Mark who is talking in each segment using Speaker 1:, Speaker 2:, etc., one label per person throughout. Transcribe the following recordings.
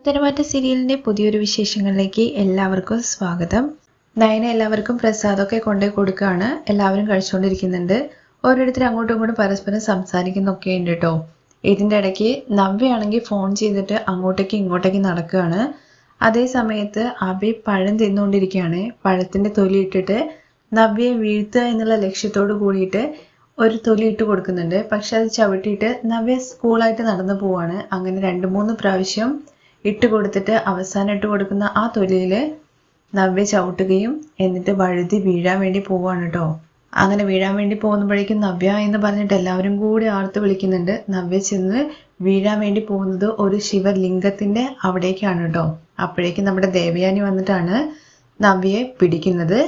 Speaker 1: ഉത്തരമാറ്റ സീരിയലിന്റെ പുതിയൊരു വിശേഷങ്ങളിലേക്ക് എല്ലാവർക്കും സ്വാഗതം. നയന എല്ലാവർക്കും പ്രസാദമൊക്കെ കൊണ്ടുപോയി കൊടുക്കുകയാണ്. എല്ലാവരും കഴിച്ചുകൊണ്ടിരിക്കുന്നുണ്ട്. ഓരോരുത്തർ അങ്ങോട്ടും ഇങ്ങോട്ടും പരസ്പരം സംസാരിക്കുന്നൊക്കെ ഉണ്ട് കേട്ടോ ഇതിന്റെ ഇടയ്ക്ക് നവ്യയാണെങ്കിൽ ഫോൺ ചെയ്തിട്ട് അങ്ങോട്ടേക്ക് ഇങ്ങോട്ടേക്ക് നടക്കുകയാണ്. അതേ സമയത്ത് അബി പഴം തിന്നുകൊണ്ടിരിക്കുകയാണ്. പഴത്തിന്റെ തൊലി ഇട്ടിട്ട് നവ്യയെ വീഴ്ത്തുക എന്നുള്ള ലക്ഷ്യത്തോട് കൂടിയിട്ട് ഒരു തൊലി ഇട്ട് കൊടുക്കുന്നുണ്ട്. പക്ഷെ അത് ചവിട്ടിയിട്ട് നവ്യ സ്കൂളായിട്ട് നടന്നു പോവാണ്. അങ്ങനെ രണ്ട് മൂന്ന് പ്രാവശ്യം ഇട്ട് കൊടുത്തിട്ട് അവസാനം ഇട്ട് കൊടുക്കുന്ന ആ തൊലിയിൽ നവ്യ ചവിട്ടുകയും എന്നിട്ട് വഴുതി വീഴാൻ വേണ്ടി പോവാണ് കേട്ടോ അങ്ങനെ വീഴാൻ വേണ്ടി പോകുമ്പോഴേക്കും നവ്യ എന്ന് പറഞ്ഞിട്ട് എല്ലാവരും കൂടി ആർത്ത് വിളിക്കുന്നുണ്ട്. നവ്യ ചെന്ന് വീഴാൻ വേണ്ടി പോകുന്നത് ഒരു ശിവലിംഗത്തിന്റെ അവിടേക്കാണ് കേട്ടോ അപ്പോഴേക്കും നമ്മുടെ ദേവയാനി വന്നിട്ടാണ് നവ്യയെ പിടിക്കുന്നത്.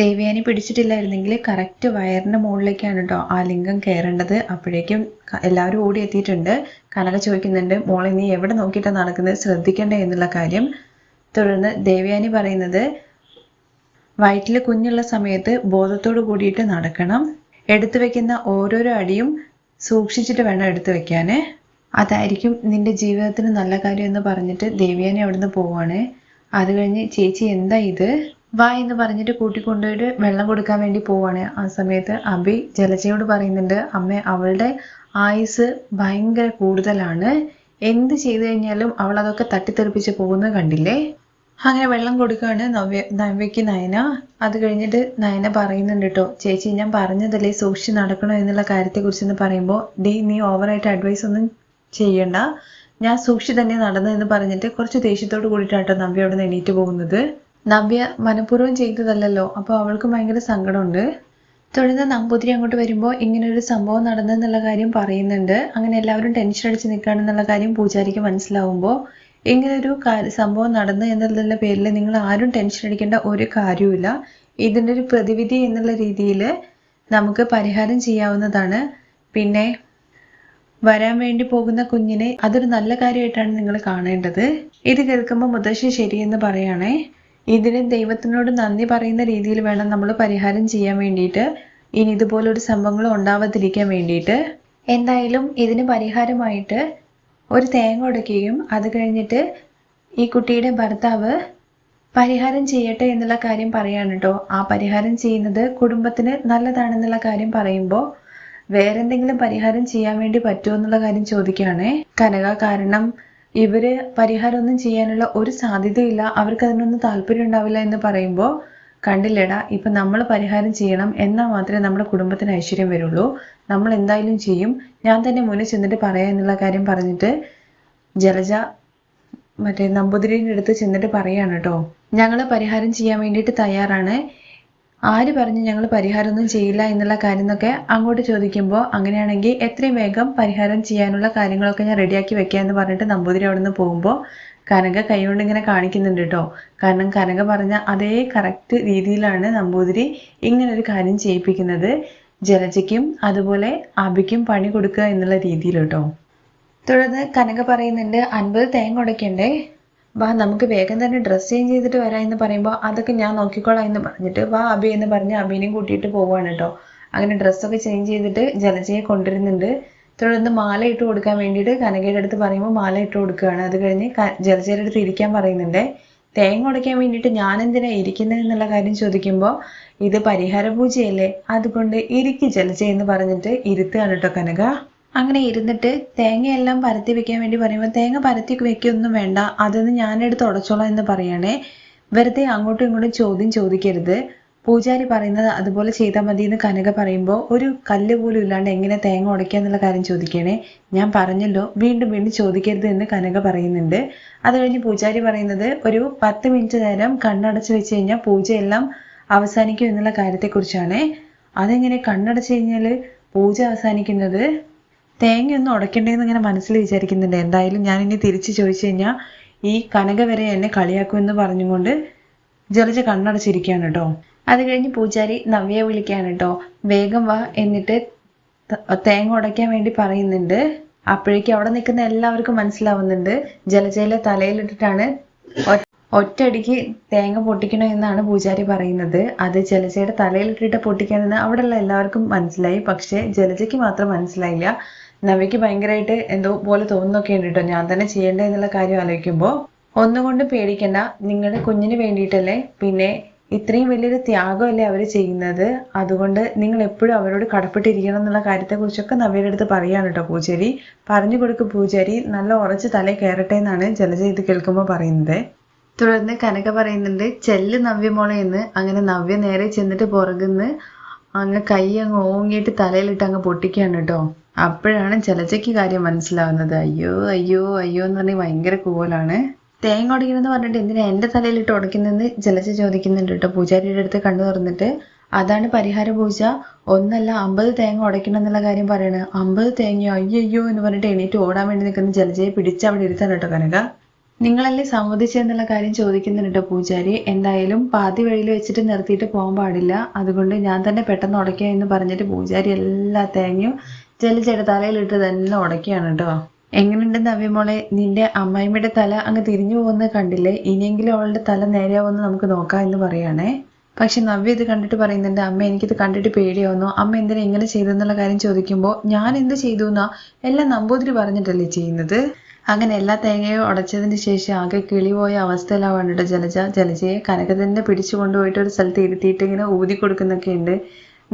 Speaker 1: ദേവയാനി പിടിച്ചിട്ടില്ലായിരുന്നെങ്കിൽ കറക്റ്റ് വയറിന്റെ മുകളിലേക്കാണ് കേട്ടോ ആ ലിംഗം കയറേണ്ടത്. അപ്പോഴേക്കും എല്ലാവരും ഓടി എത്തിയിട്ടുണ്ട്. കനക ചോദിക്കുന്നുണ്ട് മോളെ നീ എവിടെ നോക്കിയിട്ടാണ് നടക്കുന്നത്? ശ്രദ്ധിക്കണ്ടേ? എന്നുള്ള കാര്യം. തുടർന്ന് ദേവയാനി പറയുന്നത് വയറ്റിൽ കുഞ്ഞുള്ള സമയത്ത് ബോധത്തോട് കൂടിയിട്ട് നടക്കണം. എടുത്തു വെക്കുന്ന ഓരോരോ അടിയും സൂക്ഷിച്ചിട്ട് വേണം എടുത്തു വെക്കാന്. അതായിരിക്കും നിന്റെ ജീവിതത്തിന് നല്ല കാര്യം എന്ന് പറഞ്ഞിട്ട് ദേവ്യാനി അവിടുന്ന് പോവാണ്. അത് കഴിഞ്ഞ് ചേച്ചി എന്താ ഇത്? വാ എന്ന് പറഞ്ഞിട്ട് കൂട്ടിക്കൊണ്ടുപോയിട്ട് വെള്ളം കൊടുക്കാൻ വേണ്ടി പോവാണ്. ആ സമയത്ത് അബി ജലജയോട് പറയുന്നുണ്ട് അമ്മ അവളുടെ ആയുസ് ഭയങ്കര കൂടുതലാണ്. എന്ത് ചെയ്തു കഴിഞ്ഞാലും അവൾ അതൊക്കെ തട്ടിത്തെറിപ്പിച്ച് പോകുന്നത് കണ്ടില്ലേ? അങ്ങനെ വെള്ളം കൊടുക്കുകയാണ് നവ്യ നവ്യയ്ക്ക് നയന. അത് കഴിഞ്ഞിട്ട് നയന പറയുന്നുണ്ട് കേട്ടോ ചേച്ചി ഞാൻ പറഞ്ഞതല്ലേ സൂക്ഷിച്ച് നടക്കണോ എന്നുള്ള കാര്യത്തെക്കുറിച്ച് എന്ന് പറയുമ്പോൾ ഡേ നീ ഓവറായിട്ട് അഡ്വൈസ് ഒന്നും ചെയ്യണ്ട. ഞാൻ സൂക്ഷിച്ച് തന്നെ നടന്നു എന്ന് പറഞ്ഞിട്ട് കുറച്ച് ദേഷ്യത്തോട് കൂടിയിട്ടാട്ടോ നവ്യ അവിടെ നിന്ന് എണീറ്റ് പോകുന്നത്. നവ്യ മനഃപൂർവം ചെയ്തതല്ലല്ലോ. അപ്പോൾ അവൾക്ക് ഭയങ്കര സങ്കടമുണ്ട്. തുടർന്ന് നമ്പൂതിരി അങ്ങോട്ട് വരുമ്പോൾ ഇങ്ങനെ ഒരു സംഭവം നടന്നെന്നുള്ള കാര്യം പറയുന്നുണ്ട്. അങ്ങനെ എല്ലാവരും ടെൻഷൻ അടിച്ച് നിൽക്കുകയാണെന്നുള്ള കാര്യം പൂജാരിക്ക് മനസ്സിലാവുമ്പോൾ ഇങ്ങനൊരു സംഭവം നടന്നു എന്നുള്ള പേരിൽ നിങ്ങൾ ആരും ടെൻഷൻ അടിക്കേണ്ട ഒരു കാര്യവുമില്ല. ഇതിന്റെ ഒരു പ്രതിവിധി എന്നുള്ള രീതിയിൽ നമുക്ക് പരിഹാരം ചെയ്യാവുന്നതാണ്. പിന്നെ വരാൻ വേണ്ടി പോകുന്ന കുഞ്ഞിനെ അതൊരു നല്ല കാര്യമായിട്ടാണ് നിങ്ങൾ കാണേണ്ടത്. ഇത് കേൾക്കുമ്പോൾ മുത്തശ്ശി ശരിയെന്ന് പറയാണേ. ഇതിന് ദൈവത്തിനോട് നന്ദി പറയുന്ന രീതിയിൽ വേണം നമ്മൾ പരിഹാരം ചെയ്യാൻ വേണ്ടിയിട്ട്. ഇനി ഇതുപോലൊരു സംഭവങ്ങൾ ഉണ്ടാവാതിരിക്കാൻ വേണ്ടിയിട്ട്. എന്തായാലും ഇതിന് പരിഹാരമായിട്ട് ഒരു തേങ്ങ ഉടയ്ക്കുകയും അത് കഴിഞ്ഞിട്ട് ഈ കുട്ടിയുടെ ഭർത്താവ് പരിഹാരം ചെയ്യട്ടെ എന്നുള്ള കാര്യം പറയാണ് കേട്ടോ. ആ പരിഹാരം ചെയ്യുന്നത് കുടുംബത്തിന് നല്ലതാണെന്നുള്ള കാര്യം പറയുമ്പോൾ വേറെന്തെങ്കിലും പരിഹാരം ചെയ്യാൻ വേണ്ടി പറ്റുമോ എന്നുള്ള കാര്യം ചോദിക്കുകയാണേ. കനക കാരണം ഇവർ പരിഹാരം ഒന്നും ചെയ്യാനുള്ള ഒരു സാധ്യതയില്ല. അവർക്ക് അതിനൊന്നും താല്പര്യം ഉണ്ടാവില്ല എന്ന് പറയുമ്പോൾ കണ്ടില്ലേടാ ഇപ്പൊ നമ്മൾ പരിഹാരം ചെയ്യണം എന്നാൽ മാത്രമേ നമ്മുടെ കുടുംബത്തിന് ഐശ്വര്യം വരുള്ളൂ. നമ്മൾ എന്തായാലും ചെയ്യും. ഞാൻ തന്നെ മുന്നിൽ ചെന്നിട്ട് പറയാ എന്നുള്ള കാര്യം പറഞ്ഞിട്ട് ജലജ മറ്റേ നമ്പൂതിരിയുടെ അടുത്ത് ചെന്നിട്ട് പറയാണ് കേട്ടോ. ഞങ്ങൾ പരിഹാരം ചെയ്യാൻ വേണ്ടിയിട്ട് തയ്യാറാണ്. ആര് പറഞ്ഞു ഞങ്ങൾ പരിഹാരമൊന്നും ചെയ്യില്ല എന്നുള്ള കാര്യം എന്നൊക്കെ അങ്ങോട്ട് ചോദിക്കുമ്പോൾ അങ്ങനെയാണെങ്കിൽ എത്രയും വേഗം പരിഹാരം ചെയ്യാനുള്ള കാര്യങ്ങളൊക്കെ ഞാൻ റെഡിയാക്കി വെക്കുക എന്ന് പറഞ്ഞിട്ട് നമ്പൂതിരി അവിടെ നിന്ന് പോകുമ്പോൾ കനക കൈകൊണ്ട് ഇങ്ങനെ കാണിക്കുന്നുണ്ട് കേട്ടോ കാരണം കനക പറഞ്ഞ അതേ കറക്റ്റ് രീതിയിലാണ് നമ്പൂതിരി ഇങ്ങനെ ഒരു കാര്യം ചെയ്യിപ്പിക്കുന്നത്. ജലജയ്ക്കും അതുപോലെ അബിക്കും പണി കൊടുക്കുക എന്നുള്ള രീതിയിൽ കേട്ടോ തുടർന്ന് കനക പറയുന്നുണ്ട് അൻപത് തേങ്ങ ഉടയ്ക്കണ്ടേ? വാ നമുക്ക് വേഗം തന്നെ ഡ്രസ്സ് ചേഞ്ച് ചെയ്തിട്ട് വരാം എന്ന് പറയുമ്പോൾ അതൊക്കെ ഞാൻ നോക്കിക്കോളാം എന്ന് പറഞ്ഞിട്ട് വാ അബി എന്ന് പറഞ്ഞ് അബീനെയും കൂട്ടിയിട്ട് പോവുകയാണ് കേട്ടോ. അങ്ങനെ ഡ്രസ്സൊക്കെ ചേഞ്ച് ചെയ്തിട്ട് ജലജയെ കൊണ്ടുവരുന്നുണ്ട്. തുടർന്ന് മാല ഇട്ട് കൊടുക്കാൻ വേണ്ടിയിട്ട് കനകയുടെ അടുത്ത് പറയുമ്പോൾ മാല ഇട്ട് കൊടുക്കുകയാണ്. അത് കഴിഞ്ഞ് ജലജയുടെ അടുത്ത് ഇരിക്കാൻ പറയുന്നുണ്ട്. തേങ്ങ ഉടയ്ക്കാൻ വേണ്ടിയിട്ട് ഞാൻ എന്തിനാ ഇരിക്കുന്നത് എന്നുള്ള കാര്യം ചോദിക്കുമ്പോൾ ഇത് പരിഹാര പൂജയല്ലേ? അതുകൊണ്ട് ഇരിക്ക് ജലജ എന്ന് പറഞ്ഞിട്ട് ഇരുത്തുകയാണ് കേട്ടോ കനക. അങ്ങനെ ഇരുന്നിട്ട് തേങ്ങയെല്ലാം പരത്തി വെക്കാൻ വേണ്ടി പറയുമ്പോൾ തേങ്ങ പരത്തി വെക്കൊന്നും വേണ്ട അതൊന്ന് ഞാനെടുത്ത് ഉടച്ചോളാം എന്ന് പറയണേ. വെറുതെ അങ്ങോട്ടും ഇങ്ങോട്ടും ചോദ്യം ചോദിക്കരുത്. പൂജാരി പറയുന്നത് അതുപോലെ ചെയ്താൽ മതി എന്ന് കനക പറയുമ്പോൾ ഒരു കല്ല് പോലും ഇല്ലാണ്ട് എങ്ങനെ തേങ്ങ ഉടയ്ക്കുക എന്നുള്ള കാര്യം ചോദിക്കണേ. ഞാൻ പറഞ്ഞല്ലോ വീണ്ടും വീണ്ടും ചോദിക്കരുത് എന്ന് കനക പറയുന്നുണ്ട്. അത് കഴിഞ്ഞ് പൂജാരി പറയുന്നത് ഒരു പത്ത് മിനിറ്റ് നേരം കണ്ണടച്ച് വെച്ച് കഴിഞ്ഞാൽ പൂജയെല്ലാം അവസാനിക്കും എന്നുള്ള കാര്യത്തെക്കുറിച്ചാണ്. അതെങ്ങനെ കണ്ണടച്ച് കഴിഞ്ഞാൽ പൂജ അവസാനിക്കുന്നത്? തേങ്ങയൊന്നും ഉടയ്ക്കണ്ടേന്ന് ഇങ്ങനെ മനസ്സിൽ വിചാരിക്കുന്നുണ്ട്. എന്തായാലും ഞാൻ ഇനി തിരിച്ചു ചോദിച്ചു കഴിഞ്ഞാൽ ഈ കനക വരെ എന്നെ കളിയാക്കുമെന്ന് പറഞ്ഞുകൊണ്ട് ജലജ കണ്ണടച്ചിരിക്കുകയാണ് കേട്ടോ. അത് കഴിഞ്ഞ് പൂജാരി നവ്യയെ വിളിക്കുകയാണ് കേട്ടോ. വേഗം വാ എന്നിട്ട് തേങ്ങ ഉടയ്ക്കാൻ വേണ്ടി പറയുന്നുണ്ട്. അപ്പോഴേക്കും അവിടെ നിൽക്കുന്ന എല്ലാവർക്കും മനസ്സിലാവുന്നുണ്ട്. ജലജയിലെ തലയിലിട്ടിട്ടാണ് ഒറ്റയടിക്ക് തേങ്ങ പൊട്ടിക്കണം എന്നാണ് പൂജാരി പറയുന്നത്. അത് ജലജയുടെ തലയിലിട്ടിട്ട് പൊട്ടിക്കാനെന്ന് അവിടെയുള്ള എല്ലാവർക്കും മനസ്സിലായി. പക്ഷേ ജലജയ്ക്ക് മാത്രം മനസ്സിലായില്ല. നവിക്ക് ഭയങ്കരമായിട്ട് എന്തോ പോലെ തോന്നുന്നൊക്കെ ഉണ്ട് കേട്ടോ. ഞാൻ തന്നെ ചെയ്യേണ്ടത് എന്നുള്ള കാര്യം ആലോചിക്കുമ്പോൾ ഒന്നുകൊണ്ടും പേടിക്കണ്ട. നിങ്ങളുടെ കുഞ്ഞിന് വേണ്ടിയിട്ടല്ലേ? പിന്നെ ഇത്രയും വലിയൊരു ത്യാഗമല്ലേ അവർ ചെയ്യുന്നത്? അതുകൊണ്ട് നിങ്ങൾ എപ്പോഴും അവരോട് കടപ്പെട്ടിരിക്കണം എന്നുള്ള കാര്യത്തെക്കുറിച്ചൊക്കെ നവ്യയുടെ അടുത്ത് പറയാണ് കേട്ടോ പൂജാരി. പറഞ്ഞു കൊടുക്കും പൂജാരി. നല്ല ഉറച്ച് തലേ കയറട്ടെ എന്നാണ് ജലജ ഇത് കേൾക്കുമ്പോൾ പറയുന്നത്. തുടർന്ന് കനക പറയുന്നുണ്ട് ചെല്ല് നവ്യ മോളെ എന്ന്. അങ്ങനെ നവ്യ നേരെ ചെന്നിട്ട് പുറകുന്ന് അങ്ങ് കൈ അങ്ങ് ഓങ്ങിയിട്ട് തലയിലിട്ട് അങ്ങ് പൊട്ടിക്കുകയാണ് കേട്ടോ. അപ്പോഴാണ് ചെലച്ചയ്ക്ക് കാര്യം മനസ്സിലാവുന്നത്. അയ്യോ അയ്യോ അയ്യോ എന്ന് പറഞ്ഞ് ഭയങ്കര കൂവലാണ് തേങ്ങ ഉടയ്ക്കണമെന്ന് പറഞ്ഞിട്ട് എന്തിനാ എന്റെ തലയിലിട്ട് ഉടയ്ക്കുന്നതെന്ന് ജലജ ചോദിക്കുന്നുണ്ട് കേട്ടോ. പൂജാരിയുടെ അടുത്ത് കണ്ടു തുറന്നിട്ട് അതാണ് പരിഹാര പൂജ. ഒന്നല്ല അമ്പത് തേങ്ങ ഉടയ്ക്കണം എന്നുള്ള കാര്യം പറയണേ. അമ്പത് തേങ്ങയോ അയ്യോ എന്ന് പറഞ്ഞിട്ട് എണീറ്റ് ഓടാൻ വേണ്ടി നിൽക്കുന്ന ജലജയെ പിടിച്ച് അവിടെ ഇരുത്താൻ കേട്ടോ കനക. നിങ്ങളല്ലേ സമ്മതിച്ചെന്നുള്ള കാര്യം ചോദിക്കുന്നുണ്ട് പൂജാരി. എന്തായാലും പാതി വഴിയിൽ വെച്ചിട്ട് നിർത്തിയിട്ട് പോകാൻ പാടില്ല. അതുകൊണ്ട് ഞാൻ തന്നെ പെട്ടെന്ന് ഉടയ്ക്കുക എന്ന് പറഞ്ഞിട്ട് പൂജാരി എല്ലാ തേങ്ങയും ജലജയുടെ തലയിലിട്ട് തന്നെ ഉടയ്ക്കുകയാണ് കേട്ടോ. എങ്ങനെയുണ്ട് നവ്യമോളെ നിന്റെ അമ്മായിമ്മയുടെ തല അങ്ങ് തിരിഞ്ഞു പോകുന്നത് കണ്ടില്ലേ? ഇനിയെങ്കിലും അവളുടെ തല നേരെയാവുമെന്ന് നമുക്ക് നോക്കാം എന്ന് പറയാണേ പക്ഷെ നവ്യ ഇത് കണ്ടിട്ട് പറയുന്നുണ്ട് അമ്മ എനിക്കിത് കണ്ടിട്ട് പേടിയാവുന്നു അമ്മ എന്തിനാ ഇങ്ങനെ ചെയ്തെന്നുള്ള കാര്യം ചോദിക്കുമ്പോൾ ഞാൻ എന്ത് ചെയ്തു എന്നാ എല്ലാം നമ്പൂതിരി പറഞ്ഞിട്ടല്ലേ ചെയ്യുന്നത്. അങ്ങനെ എല്ലാ തേങ്ങയും ഉടച്ചതിന് ശേഷം ആകെ കിളിപോയ അവസ്ഥയിലാവാണ് കേട്ടോ ജലജ. ജലജയെ കനക പിടിച്ചു കൊണ്ടുപോയിട്ട് ഒരു സ്ഥലത്ത് ഇരുത്തിയിട്ട് ഇങ്ങനെ ഊതി കൊടുക്കുന്നൊക്കെ ഉണ്ട്.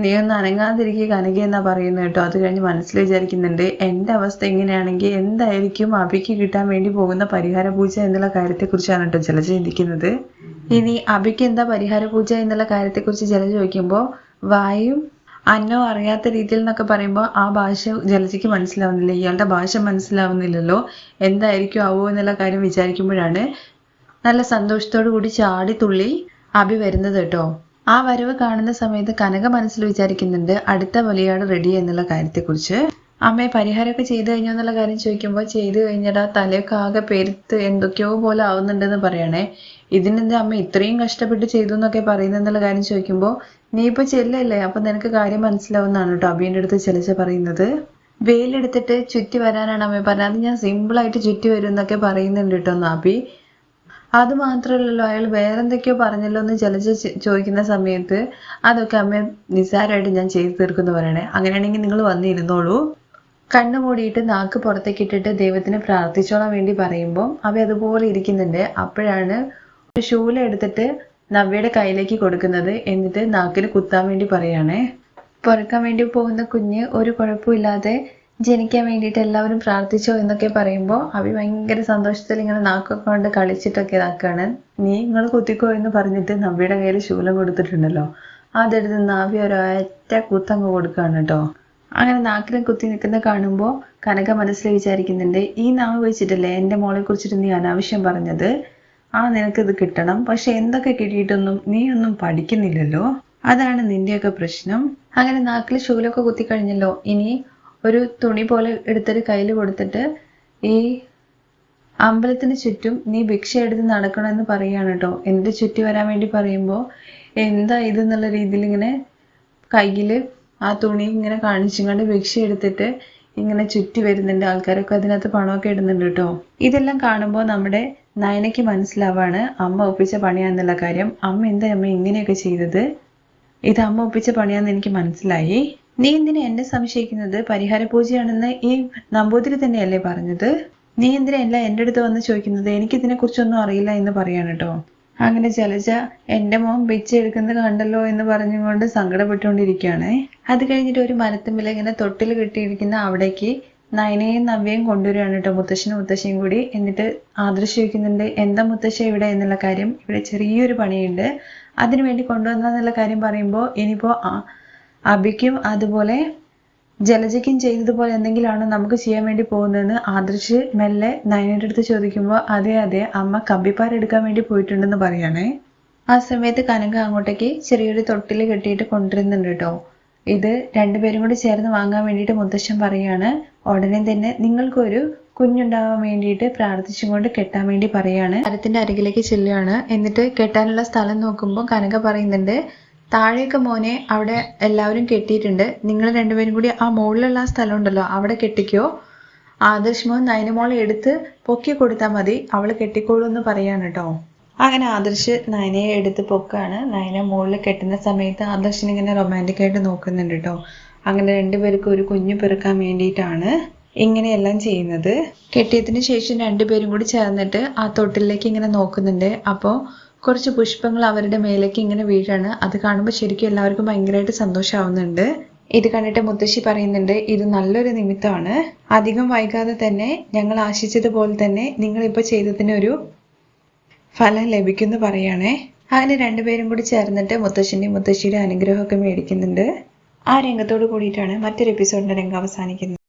Speaker 1: നീ ഒന്ന് അനങ്ങാതിരിക്കുക കനക എന്നാ പറയുന്നത് കേട്ടോ. അത് കഴിഞ്ഞ് മനസ്സിൽ വിചാരിക്കുന്നുണ്ട് എന്റെ അവസ്ഥ ഇങ്ങനെയാണെങ്കിൽ എന്തായിരിക്കും അഭിക്ക് കിട്ടാൻ വേണ്ടി പോകുന്ന പരിഹാര പൂജ എന്നുള്ള കാര്യത്തെക്കുറിച്ചാണ് കേട്ടോ ജലജ ചിന്തിക്കുന്നത്. ഇനി അഭിക്ക് എന്താ പരിഹാര പൂജ എന്നുള്ള കാര്യത്തെ കുറിച്ച് ജല ചോദിക്കുമ്പോൾ വായും അന്നോ അറിയാത്ത രീതിയിൽ എന്നൊക്കെ പറയുമ്പോൾ ആ ഭാഷ ജലജയ്ക്ക് മനസ്സിലാവുന്നില്ല. ഇയാളുടെ ഭാഷ മനസ്സിലാവുന്നില്ലല്ലോ. എന്തായിരിക്കും ആവോ എന്നുള്ള കാര്യം വിചാരിക്കുമ്പോഴാണ് നല്ല സന്തോഷത്തോടു കൂടി ചാടി തുള്ളി അഭി വരുന്നത് കേട്ടോ. ആ വരവ് കാണുന്ന സമയത്ത് കനക മനസ്സിൽ വിചാരിക്കുന്നുണ്ട് അടുത്ത വലിയാട് റെഡി എന്നുള്ള കാര്യത്തെക്കുറിച്ച്. അമ്മയെ പരിഹാരമൊക്കെ ചെയ്തു കഴിഞ്ഞോ എന്നുള്ള കാര്യം ചോദിക്കുമ്പോൾ ചെയ്തു കഴിഞ്ഞടാ തലയൊക്കെ ആകെ പെരുത്ത് എന്തൊക്കെയോ പോലെ ആവുന്നുണ്ടെന്ന് പറയണേ. ഇതിനെന്താ അമ്മ ഇത്രയും കഷ്ടപ്പെട്ട് ചെയ്തു എന്നൊക്കെ പറയുന്നെന്നുള്ള കാര്യം ചോദിക്കുമ്പോൾ നീ ഇപ്പൊ ചെല്ലല്ലേ? അപ്പൊ നിനക്ക് കാര്യം മനസ്സിലാവുന്നതാണ് കേട്ടോ അബിയുടെ അടുത്ത് ചെലച്ച പറയുന്നത്. വെയിലെടുത്തിട്ട് ചുറ്റി വരാനാണ് അമ്മ പറഞ്ഞത്. അത് ഞാൻ സിമ്പിൾ ആയിട്ട് ചുറ്റി വരും എന്നൊക്കെ പറയുന്നുണ്ട് കേട്ടോ അബി. അത് മാത്രമല്ലല്ലോ അയാൾ വേറെന്തൊക്കെയോ പറഞ്ഞല്ലോ എന്ന് ചലച്ച് ചോദിക്കുന്ന സമയത്ത് അതൊക്കെ അമ്മ നിസ്സാരമായിട്ട് ഞാൻ ചെയ്തു തീർക്കുന്നു പറയണേ. അങ്ങനെയാണെങ്കിൽ നിങ്ങൾ വന്നിരുന്നോളൂ. കണ്ണു മൂടിയിട്ട് നാക്ക് പുറത്തേക്ക് ഇട്ടിട്ട് ദൈവത്തിന് പ്രാർത്ഥിച്ചോളാൻ വേണ്ടി പറയുമ്പോൾ അവ അതുപോലെ ഇരിക്കുന്നുണ്ട്. അപ്പോഴാണ് ഒരു ശൂല എടുത്തിട്ട് നവ്യയുടെ കയ്യിലേക്ക് കൊടുക്കുന്നത്. എന്നിട്ട് നാക്കിൽ കുത്താൻ വേണ്ടി പറയുകയാണേ പുറക്കാൻ വേണ്ടി പോകുന്ന കുഞ്ഞ് ഒരു കുഴപ്പമില്ലാതെ ജനിക്കാൻ വേണ്ടിയിട്ട് എല്ലാവരും പ്രാർത്ഥിച്ചോ എന്നൊക്കെ പറയുമ്പോൾ അവി ഭയങ്കര സന്തോഷത്തിൽ ഇങ്ങനെ നാക്കൊക്കെ കൊണ്ട് കളിച്ചിട്ടൊക്കെ ഇതാക്കുകയാണ് നീ നിങ്ങൾ കുത്തിക്കോ എന്ന് പറഞ്ഞിട്ട് നവ്യയുടെ കയ്യിൽ ശൂലം കൊടുത്തിട്ടുണ്ടല്ലോ. അതെടുത്ത് നാവി ഒരൊറ്റ കുത്തങ്ങ് കൊടുക്കുകയാണ് കേട്ടോ അങ്ങനെ നാക്കിനെ കുത്തി നിൽക്കുന്ന കാണുമ്പോൾ കനക മനസ്സിൽ വിചാരിക്കുന്നുണ്ട് ഈ നാവ് വെച്ചിട്ടല്ലേ എന്റെ മോളെ കുറിച്ചിട്ട് നീ അനാവശ്യം പറഞ്ഞത്? ആ നിനക്കിത് കിട്ടണം. പക്ഷെ എന്തൊക്കെ കിട്ടിയിട്ടൊന്നും നീ ഒന്നും പഠിക്കുന്നില്ലല്ലോ? അതാണ് നിന്റെയൊക്കെ പ്രശ്നം. അങ്ങനെ നാക്കിൽ ശൂലൊക്കെ കുത്തി കഴിഞ്ഞല്ലോ. ഇനി ഒരു തുണി പോലെ എടുത്തിട്ട് കയ്യിൽ കൊടുത്തിട്ട് ഈ അമ്പലത്തിന് ചുറ്റും നീ ഭിക്ഷ എടുത്ത് നടക്കണമെന്ന് പറയാണ് കേട്ടോ. എന്റെ ചുറ്റി വരാൻ വേണ്ടി പറയുമ്പോൾ എന്താ ഇത് എന്നുള്ള രീതിയിൽ ഇങ്ങനെ കയ്യിൽ ആ തുണി ഇങ്ങനെ കാണിച്ചുകൊണ്ട് ഭിക്ഷ എടുത്തിട്ട് ഇങ്ങനെ ചുറ്റി വരുന്നുണ്ട്. ആൾക്കാരൊക്കെ അതിനകത്ത് പണമൊക്കെ ഇടുന്നുണ്ട് കേട്ടോ ഇതെല്ലാം കാണുമ്പോൾ നമ്മുടെ നയനയ്ക്ക് മനസ്സിലാവാണ് അമ്മ ഒപ്പിച്ച പണിയാന്നുള്ള കാര്യം. അമ്മ എന്താ അമ്മ ഇങ്ങനെയൊക്കെ ചെയ്തത്? ഇത് അമ്മ ഒപ്പിച്ച പണിയാന്ന് എനിക്ക് മനസ്സിലായി. നീ എന്തിനാ എന്നെ സംശയിക്കുന്നത്? പരിഹാര പൂജയാണെന്ന് ഈ നമ്പൂതിരി തന്നെയല്ലേ പറഞ്ഞത്? നീ എന്തിനാ എല്ലാം എന്റെ അടുത്ത് വന്ന് ചോദിക്കുന്നത്? എനിക്ക് ഇതിനെ കുറിച്ചൊന്നും അറിയില്ല എന്ന് പറയാണ് കേട്ടോ അങ്ങനെ ജലജ എന്റെ മോൻ പിച്ച എടുക്കുന്നത് കണ്ടല്ലോ എന്ന് പറഞ്ഞുകൊണ്ട് സങ്കടപ്പെട്ടുകൊണ്ടിരിക്കുകയാണ്. അത് കഴിഞ്ഞിട്ട് ഒരു മരത്തുമ്പിൽ ഇങ്ങനെ തൊട്ടിൽ കെട്ടിയിരിക്കുന്ന അവിടേക്ക് നയനയും നവ്യയും കൊണ്ടുവരികയാണ് കേട്ടോ. മുത്തശ്ശനും മുത്തശ്ശിയും കൂടി എന്നിട്ട് ആദർശ് എന്താ മുത്തശ്ശ ഇവിടെ? എന്നുള്ള കാര്യം ഇവിടെ ചെറിയൊരു പണിയുണ്ട്. അതിനു വേണ്ടി കൊണ്ടുവന്നെന്നുള്ള കാര്യം പറയുമ്പോൾ ഇനിയിപ്പോൾ അബിക്കും അതുപോലെ ജലജയ്ക്കും ചെയ്തതുപോലെ എന്തെങ്കിലുമാണ് നമുക്ക് ചെയ്യാൻ വേണ്ടി പോകുന്നതെന്ന് ആദർശ് മെല്ലെ നയനയുടെ അടുത്ത് ചോദിക്കുമ്പോൾ അതെ അതെ അമ്മ കമ്പിപ്പാര എടുക്കാൻ വേണ്ടി പോയിട്ടുണ്ടെന്ന് പറയണേ. ആ സമയത്ത് കനക അങ്ങോട്ടേക്ക് ചെറിയൊരു തൊട്ടിൽ കെട്ടിയിട്ട് കൊണ്ടുവരുന്നുണ്ട് കേട്ടോ. ഇത് രണ്ടുപേരും കൂടി ചേർന്ന് വാങ്ങാൻ വേണ്ടിയിട്ട് മുത്തശ്ശൻ പറയാണ്. ഉടനെ തന്നെ നിങ്ങൾക്കൊരു കുഞ്ഞുണ്ടാവാൻ വേണ്ടിയിട്ട് പ്രാർത്ഥിച്ചും കൊണ്ട് കെട്ടാൻ വേണ്ടി പറയാണ്. മരത്തിന്റെ അരികിലേക്ക് ചെല്ലുകയാണ്. എന്നിട്ട് കെട്ടാനുള്ള സ്ഥലം നോക്കുമ്പോൾ കനക പറയുന്നുണ്ട് താഴേക്ക് മോനെ അവിടെ എല്ലാവരും കെട്ടിയിട്ടുണ്ട്. നിങ്ങൾ രണ്ടുപേരും കൂടി ആ മുകളിലുള്ള സ്ഥലം ഉണ്ടല്ലോ അവിടെ കെട്ടിക്കോ. ആദർശ് മോൻ നയനമോളെ എടുത്ത് പൊക്കി കൊടുത്താൽ മതി. അവൾ കെട്ടിക്കോളൂ എന്ന് പറയാണ് കേട്ടോ. അങ്ങനെ ആദർശ് നയനയെ എടുത്ത് പൊക്കാണ്. നയന മുകളിൽ കെട്ടുന്ന സമയത്ത് ആദർശിനെ ഇങ്ങനെ റൊമാന്റിക് ആയിട്ട് നോക്കുന്നുണ്ട് കേട്ടോ. അങ്ങനെ രണ്ടുപേർക്കും ഒരു കുഞ്ഞു പിറക്കാൻ വേണ്ടിയിട്ടാണ് ഇങ്ങനെയെല്ലാം ചെയ്യുന്നത്. കെട്ടിയതിന് ശേഷം രണ്ടുപേരും കൂടി ചേർന്നിട്ട് ആ തൊട്ടിലേക്ക് ഇങ്ങനെ നോക്കുന്നുണ്ട്. അപ്പോൾ കുറച്ച് പുഷ്പങ്ങൾ അവരുടെ മേലേക്ക് ഇങ്ങനെ വീഴാണ്. അത് കാണുമ്പോൾ ശരിക്കും എല്ലാവർക്കും ഭയങ്കരമായിട്ട് സന്തോഷമാവുന്നുണ്ട് ഇത് കണ്ടിട്ട് മുത്തശ്ശി പറയുന്നുണ്ട് ഇത് നല്ലൊരു നിമിത്തമാണ്. അധികം വൈകാതെ തന്നെ ഞങ്ങൾ ആശിച്ചതുപോലെ തന്നെ നിങ്ങളിപ്പോൾ ചെയ്തതിനൊരു ഫലം ലഭിക്കുന്നു പറയുകയാണേ അങ്ങനെ രണ്ടുപേരും കൂടി ചേർന്നിട്ട് മുത്തശ്ശിന്റെയും മുത്തശ്ശിയുടെ അനുഗ്രഹമൊക്കെ മേടിക്കുന്നുണ്ട്. ആ രംഗത്തോട് കൂടിയിട്ടാണ് മറ്റൊരു എപ്പിസോഡിന്റെ രംഗം അവസാനിക്കുന്നത്.